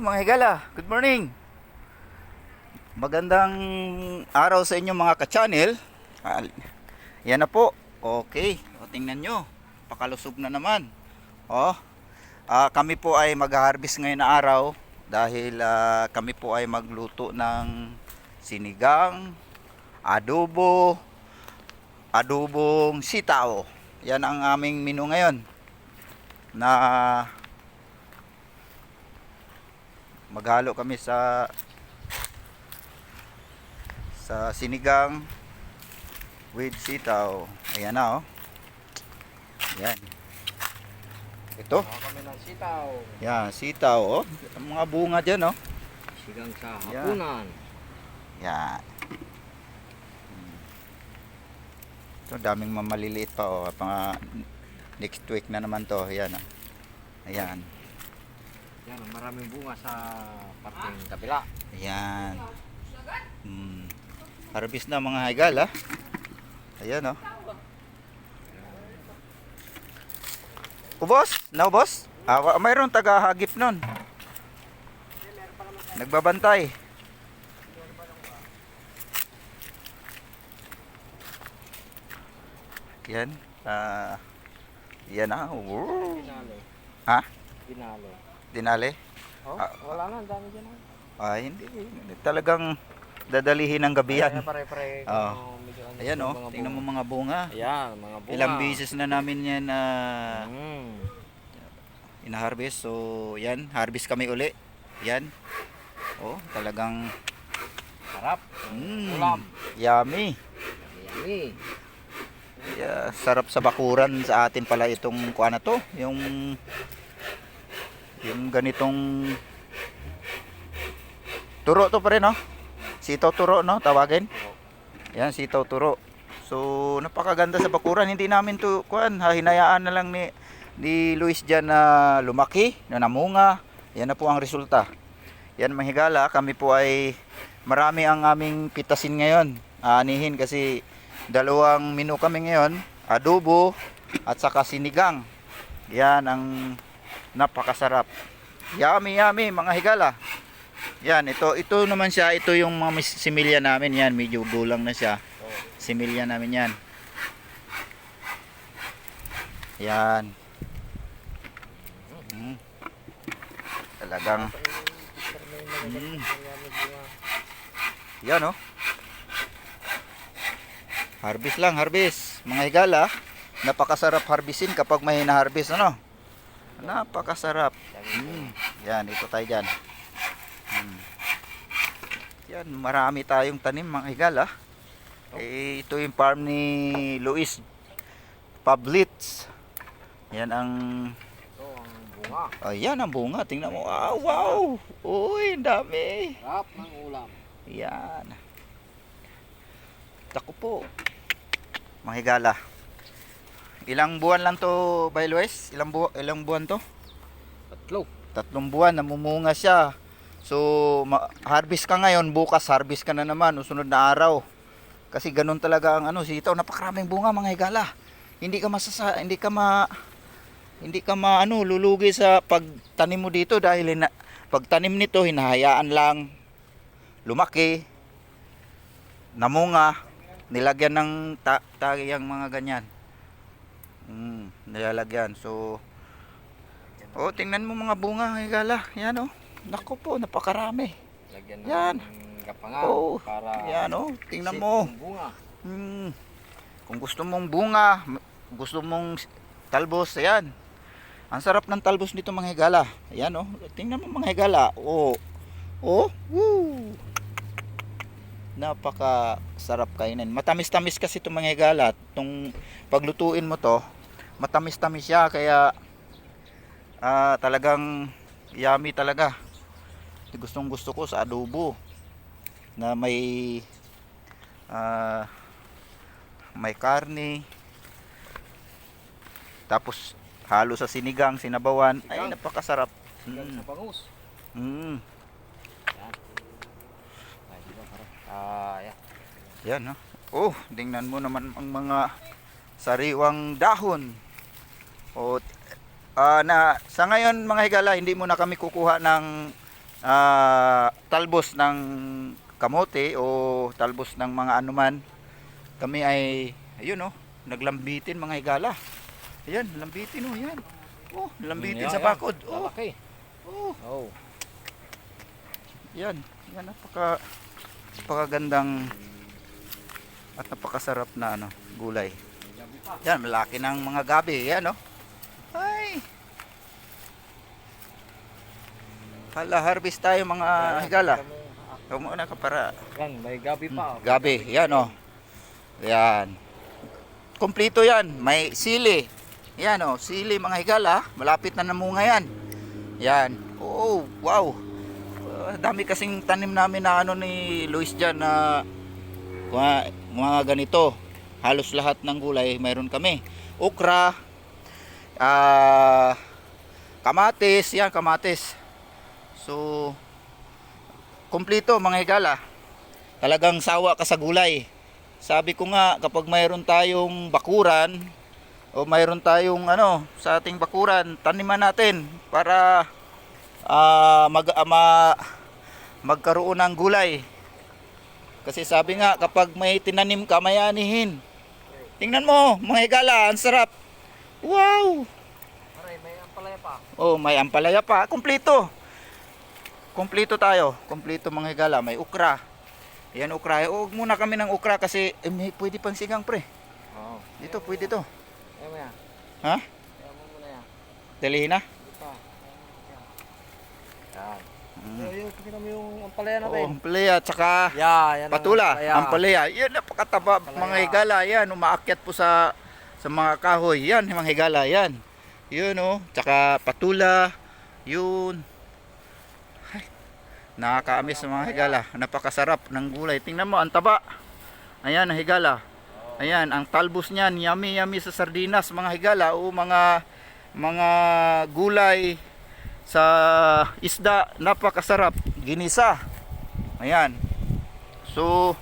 mga higala. Good morning. Magandang araw sa inyo mga ka-channel. Ah, Yan na po. Okay. O, tingnan nyo. Pakalusog na naman. O, ah, kami po ay mag-harvest ngayon na araw dahil ah, kami po ay magluto ng sinigang, adobo, adobong sitaw. Yan ang aming menu ngayon na maghalo kami sa sa sinigang with sitaw. Ayan na oh. Ayan. Ito. Kami ng sitaw. Yan, sitaw oh. Ang mga bunga diyan oh. Sigang sa Yan. hapunan. Yan. Hmm. Ito, daming mamaliliit pa oh. Pang next week na naman to. Ayan oh. Ayan. Yan, maraming bunga sa parting kabila. Ayan. Hmm. Harvest na mga higal ha. Ayan oh. Ubos? Naubos? Ah, mayroon taga-hagip nun. Nagbabantay. Yan. Ah, yan na. Wow. Pinalo. Ha? Pinalo. Dinali? Oh, Ah. wala na, dami dyan. ah. Hindi. Talagang dadalihin ng gabi yan. Pare-pare. Kung medyo ano, Ayan oh, tingnan mo mga bunga. Ayan, mga bunga. Ilang beses na namin yan na Mm. ina-harvest. So, yan, harvest kami uli. Yan. Oh, talagang Sarap. mm, Ulam. yummy. Yummy. Yeah, sarap sa bakuran sa atin pala itong kuha na to. Yung yung ganitong turo to pa rin, no? Sitaw turo, no? Tawagin. Yan, sitaw turo. So, napakaganda sa bakuran. Hindi namin to, kuan, hinayaan na lang ni, ni Luis dyan na lumaki, na namunga. Yan na po ang resulta. Yan, mahigala. Kami po ay marami ang aming pitasin ngayon. Aanihin kasi dalawang menu kami ngayon. Adobo at saka sinigang. Yan ang napakasarap. Yummy, yummy, mga higala. Yan, ito ito naman siya, ito yung mga similya namin yan, medyo gulang na siya. Similya namin yan. Yan. Mm. Talagang Mm. yan oh. Harvest lang, harvest. Mga higala, napakasarap harvestin kapag may na-harvest ano. Napakasarap. Mm. Yan, ito tayo dyan. Mm. Yan, marami tayong tanim mga higala. Eh, ito yung farm ni Luis Pablitz. Yan ang Ito ang bunga. Ayan ang bunga. Tingnan mo. Ah, wow. Uy, ang dami. Sarap ng ulam. Yan. Tako po. Mga higala. Ilang buwan lang to, by Luis? Ilang, bu ilang buwan to? Tatlo. Tatlong buwan, namumunga siya. So, harvest ka ngayon, bukas harvest ka na naman, usunod na araw. Kasi ganun talaga ang ano, sitaw, napakaraming bunga mga higala. Hindi ka masasa, hindi ka ma hindi ka ma ano, lulugi sa pagtanim mo dito dahil hina, pagtanim nito hinahayaan lang lumaki namunga nilagyan ng ta tagayang mga ganyan nilalagyan so oh tingnan mo mga bunga higala yan oh nako po napakarami Lagyan Yan. ng gapangan Oh, para yan oh tingnan mo bunga. Hmm. Kung gusto mong bunga, gusto mong talbos, ayan. Ang sarap ng talbos nito mga higala. Ayan oh. Tingnan mo mga higala. Oh. Oh. Woo. Napaka sarap kainin. Matamis-tamis kasi itong mga higala. Itong paglutuin mo to, matamis-tamis siya kaya ah, talagang yummy talaga. Gustong gusto ko sa adobo na may ah may karne tapos halo sa sinigang, sinabawan ay Sinigang. napakasarap Sigang mm. sa bangus. Mm. Ay? Ah, yan. yan no oh tingnan mo naman ang mga sariwang dahon o ah, na sa ngayon mga higala hindi mo na kami kukuha ng ah, talbos ng kamote o talbos ng mga anuman, kami ay, ayun oh, naglambitin mga higala. Ayan, lambitin oh, yan. Oh, lambitin Yan, sa yan. bakod. Oh, Malaki. oh, Oh. yan. Yan, napaka, napakagandang at napakasarap na ano, gulay. Yan, malaki ng mga gabi. Yan, oh. Ay. Hala, harvest tayo mga higala. Huwag muna ka para. Yan, may gabi pa. Hmm, Gabi, yan, oh. Yan. Kompleto yan. May sili. Yan, oh. Sili, mga higala. Malapit na namunga yan. Yan. Oh, wow. Uh, dami kasing tanim namin na ano ni Luis dyan na mga, mga ganito. Halos lahat ng gulay mayroon kami. Okra, ah, kamatis, yan kamatis. So, kumplito mga higala. Talagang sawa ka sa gulay. Sabi ko nga kapag mayroon tayong bakuran o mayroon tayong ano sa ating bakuran, taniman natin para ah, mag ma- magkaroon ng gulay. Kasi sabi nga kapag may tinanim ka, may anihin. Tingnan mo, mga higala, ang sarap. Wow! Aray, may ampalaya pa. Oh, may ampalaya pa. Kumpleto. Kumpleto tayo. Kumpleto mga higala. May ukra. Yan ukra. Huwag muna kami ng ukra kasi eh, may, pwede pang sigang pre. Oo. Dito, pwede to. Ayaw mo yan. Ha? Ayaw mo muna yan. Dalihin na. Hindi pa. Yan. Mm. Pakita mo yung ampalaya Oh, natin. ampalaya tsaka Yeah, yan patula. ampalaya. Ampalaya. Yan napakataba Ampalaya. mga higala. Yan, umaakyat po sa sa mga kahoy. Yan, mga higala. Yan. Yun oh. Tsaka patula. Yun. Nakakaamis mga higala. Napakasarap ng gulay. Tingnan mo, ang taba. Ayan, higala. Ayan, ang talbos niyan, yummy yummy sa sardinas, mga higala o mga mga gulay sa isda, napakasarap. Ginisa. Ayan. So,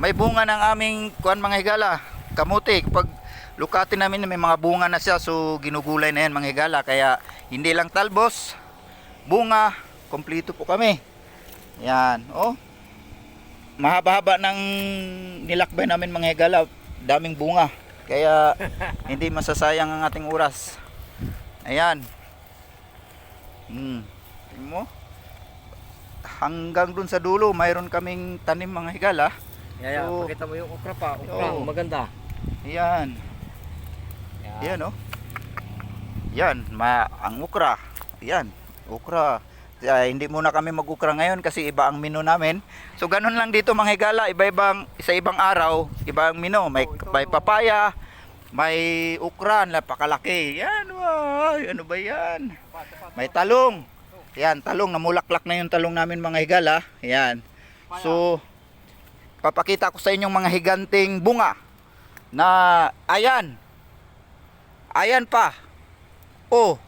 may bunga ng aming kuan mga higala. Kamuti. Pag lukatin namin may mga bunga na siya. So, ginugulay na yan mga higala. Kaya, hindi lang talbos, bunga, kompleto po kami. Yan. Oh. Mahaba-haba ng nilakbay namin mga higala. Daming bunga. Kaya, hindi masasayang ang ating oras. Ayan. Hmm. Tingnan mo hanggang dun sa dulo mayroon kaming tanim mga higala Yeah, yeah. So- pakita mo yung okra pa. Okra, Oo. maganda. yan Yan. yan oh yan ma ang ukra yan ukra Ah, hindi muna kami mag-ukra ngayon kasi iba ang menu namin. So ganun lang dito mga higala. Iba-ibang sa ibang araw iba ang menu. May, may papaya may ukra napakalaki. Yan wow, ano ba yan? May talong. Yan talong. Namulaklak na yung talong namin mga higala. Yan. So, papakita ko sa inyong mga higanting bunga na ayan. Ayan pa. Oh,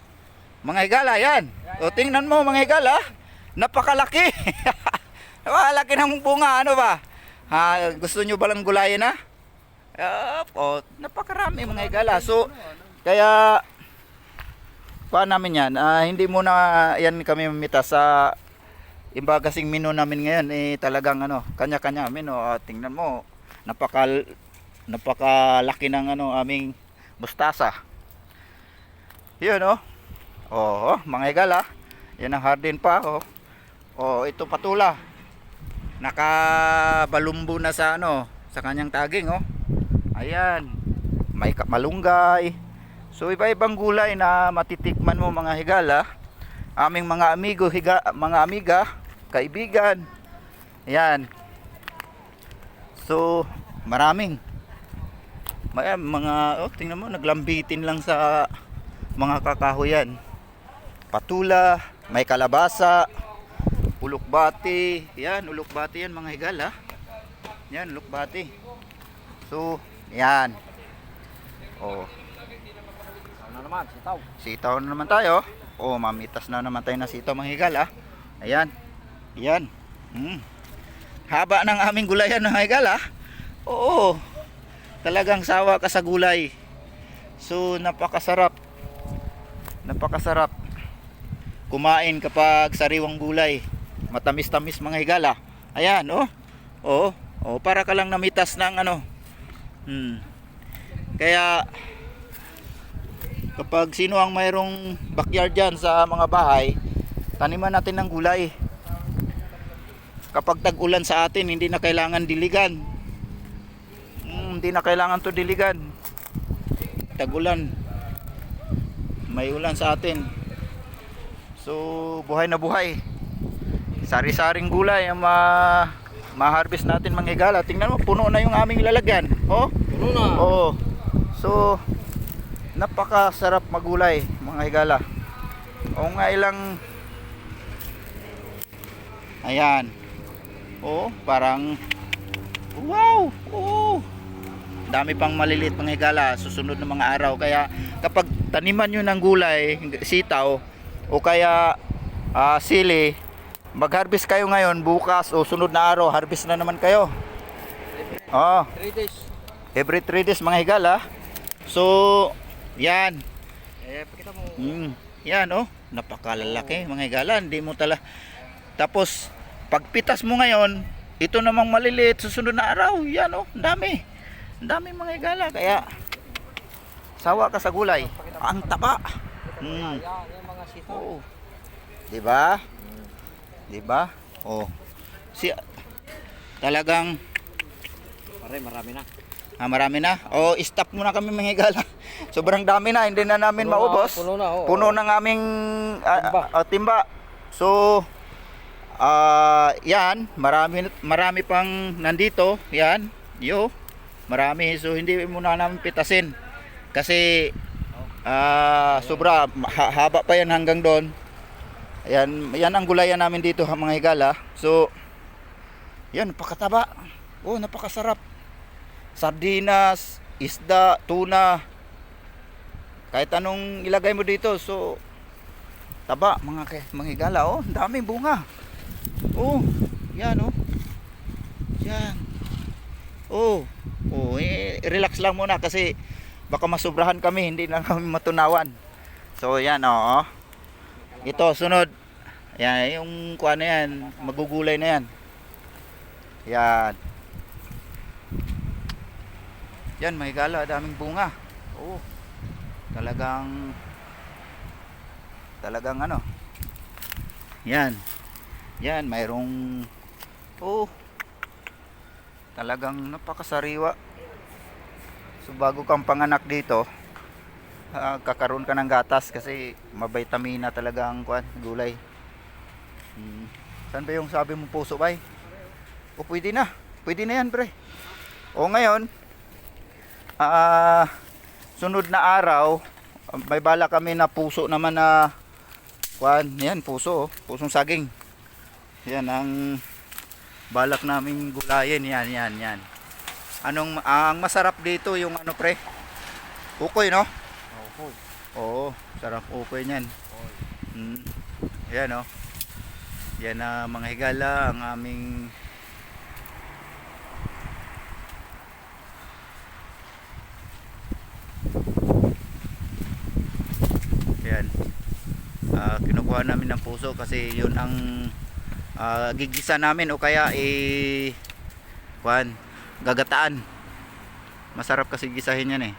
mga higala, yan. O, tingnan mo mga higala. Napakalaki. Napakalaki ng bunga, ano ba? Ha, gusto nyo balang gulayin na? Yup, oh, napakarami mga higala. So, kaya, paano namin yan? Ah, hindi muna yan kami mamita sa iba kasing menu namin ngayon eh talagang ano kanya-kanya menu Ah, tingnan mo napaka napakalaki ng ano aming mustasa yun oh oh mga higala yan ang hardin pa oh oh ito patula nakabalumbo na sa ano sa kanyang taging oh ayan may malunggay so iba-ibang gulay na matitikman mo mga higala aming mga amigo, higa, mga amiga, kaibigan. Yan. So, maraming. May mga, oh, tingnan mo, naglambitin lang sa mga kakahoyan. Patula, may kalabasa, ulukbati. Yan, ulukbati yan mga higala. Yan, ulukbati. So, yan. Oh, Ano naman, sitaw. Sitaw na naman tayo. Oh, mamitas na naman tayo na sitaw mga higala. Ayan. Ayan. Hmm. Haba ng aming gulayan mga higala. Oo. Talagang sawa ka sa gulay. So, napakasarap. Napakasarap. Kumain kapag sariwang gulay. Matamis-tamis mga higala. Ayan, oh. Oh, oh, para ka lang namitas ng ano. Hmm. Kaya kapag sino ang mayroong backyard dyan sa mga bahay, taniman natin ng gulay. Kapag tag-ulan sa atin, hindi na kailangan diligan. Hmm, hindi na kailangan to diligan. Tag-ulan. May ulan sa atin. So, buhay na buhay. Sari-saring gulay ang ma ma-harvest natin mga higala. Tingnan mo, puno na yung aming lalagyan. Oh, Puno na. Oo. So, napakasarap magulay, mga higala. O nga ilang Ayan. Oh, parang Wow! Oo. Dami pang maliliit mga higala susunod ng mga araw. Kaya kapag taniman nyo ng gulay, sitaw o kaya ah, sili, mag-harvest kayo ngayon, bukas o sunod na araw, harvest na naman kayo. Oh, 3 days. every 3 days mga higala. So, yan. Eh, pakita mo. Mm, yan oh, napakalalaki mga higala. Hindi mo tala. Tapos, pagpitas mo ngayon, ito namang maliliit susunod na araw. Yan oh, dami. Dami mga higala. Kaya, sawa ka sa gulay. Ang taba. Mm. Sitaw. Oo. Di ba? Di ba? Oh. Si talagang Pare, marami na. ah, marami na. Oh, stop muna kami mga higala. Sobrang dami na, hindi na namin Puno na, maubos. Puno na, oo. Puno ng aming ah, Timba. ah, timba. So, ah, yan, marami marami pang nandito, yan. Yo. Marami, so hindi muna namin pitasin. Kasi ah, sobra ha- haba pa yan hanggang doon. Ayan, yan ang gulayan namin dito mga higala. So, yan, napakataba. Oh, napakasarap. Sardinas, isda, tuna. Kahit anong ilagay mo dito, so taba mga ke, mga higala oh, daming bunga. Oh, yan oh. Yan. Oh, oh, eh, relax lang muna kasi baka masobrahan kami, hindi na kami matunawan. So yan oh. Ito sunod. Yan, yung kuha na yan, magugulay na yan. Yan. Yan, may gala, daming bunga. Oo. Talagang talagang ano. Yan. Yan, mayroong oh. Talagang napakasariwa. So bago kang panganak dito, ah, kakaroon ka ng gatas kasi mabitamina talaga ang kuan, gulay. Hmm. Saan ba yung sabi mo puso bay? O pwede na. Pwede na yan, pre. O ngayon, ah sunod na araw, may bala kami na puso naman na kuan, yan puso, oh. pusong saging. Yan ang balak naming gulayin, yan, yan, yan. Anong ang masarap dito yung ano pre? Ukoy, no? Oo. Oo, sarap ukoy niyan. Mm. Yan oh. Yan na mga higala ang aming Yan. Ah, kinukuha namin ng puso kasi yun ang ah, gigisa namin o kaya eh kuan gagataan. Masarap kasi gisahin yan eh.